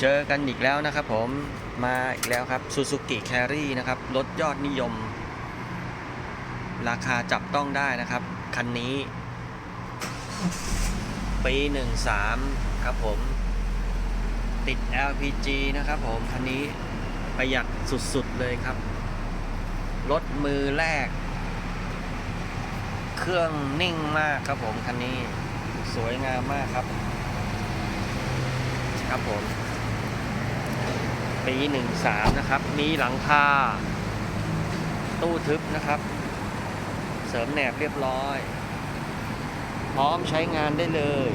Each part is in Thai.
เจอกันอีกแล้วนะครับผมมาอีกแล้วครับ Suzuki Carry นะครับ รถยอดนิยม ราคาจับต้องได้นะครับ คันนี้ ปี 13 ครับผม ติด LPG นะครับผม คันนี้ประหยัดสุดๆเลยครับ รถมือแรก เครื่องนิ่งมากครับผม คันนี้สวยงามมากครับ ครับผม ปีหนึ่งสามนะครับ มีหลังคาตู้ทึบนะครับ เสริมแหนบเรียบร้อย พร้อมใช้งานได้เลย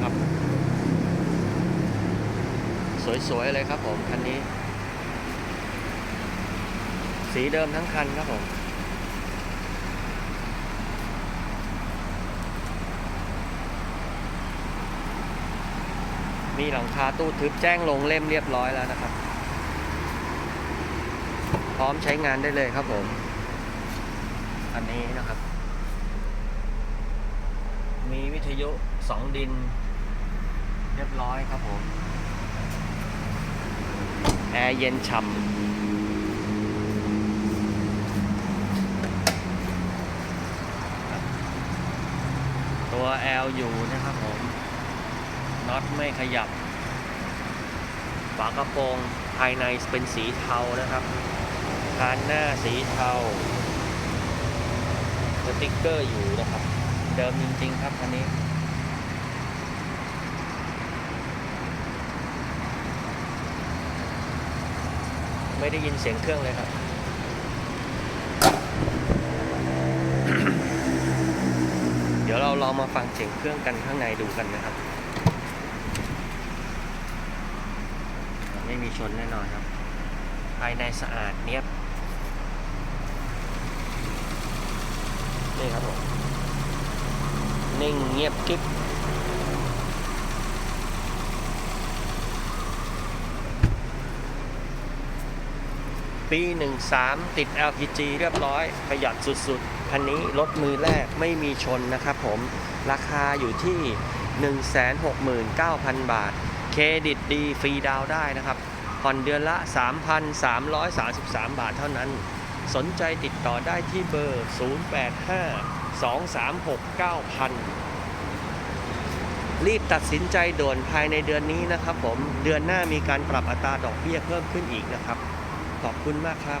ครับสวยๆเลยครับผม คันนี้ สีเดิมทั้งคันครับผม มีหลังคาตู้ทึบแจ้งลงเล่มเรียบร้อยแล้วนะครับ พร้อมใช้งานได้เลยครับผม อันนี้นะครับ มีวิทยุสองดิน เรียบร้อยครับผม แอร์เย็นฉ่ำตัว L อยู่นะครับผม น็อตไม่ขยับ ฝากระโปรงภายในเป็นสีเทานะครับคานหน้าสีเทาสติ๊กเกอร์อยู่นะครับ เดิมจริงๆครับคันนี้ไม่ได้ยินเสียงเครื่องเลยครับ เดี๋ยวเราลองมาฟังเสียงเครื่องกันข้างในดูกันนะครับ ไม่มีชนแน่นอนครับ ภายในสะอาดเนียบนี่ครับผมนิ่งเงียบกิ๊บปี 13 ติด LPG เรียบร้อย ประหยัดสุดๆ คันนี้รถมือแรกไม่มีชนนะครับผม ราคาอยู่ที่ 169,000 บาท เครดิตดีฟรีดาวได้นะครับผ่อนเดือนละ 3,333 บาทเท่านั้น สนใจติดต่อได้ที่เบอร์ 085-236-9000 รีบตัดสินใจด่วนภายในเดือนนี้นะครับผม เดือนหน้ามีการปรับอัตราดอกเบี้ยเพิ่มขึ้นอีกนะครับ ขอบคุณมากครับ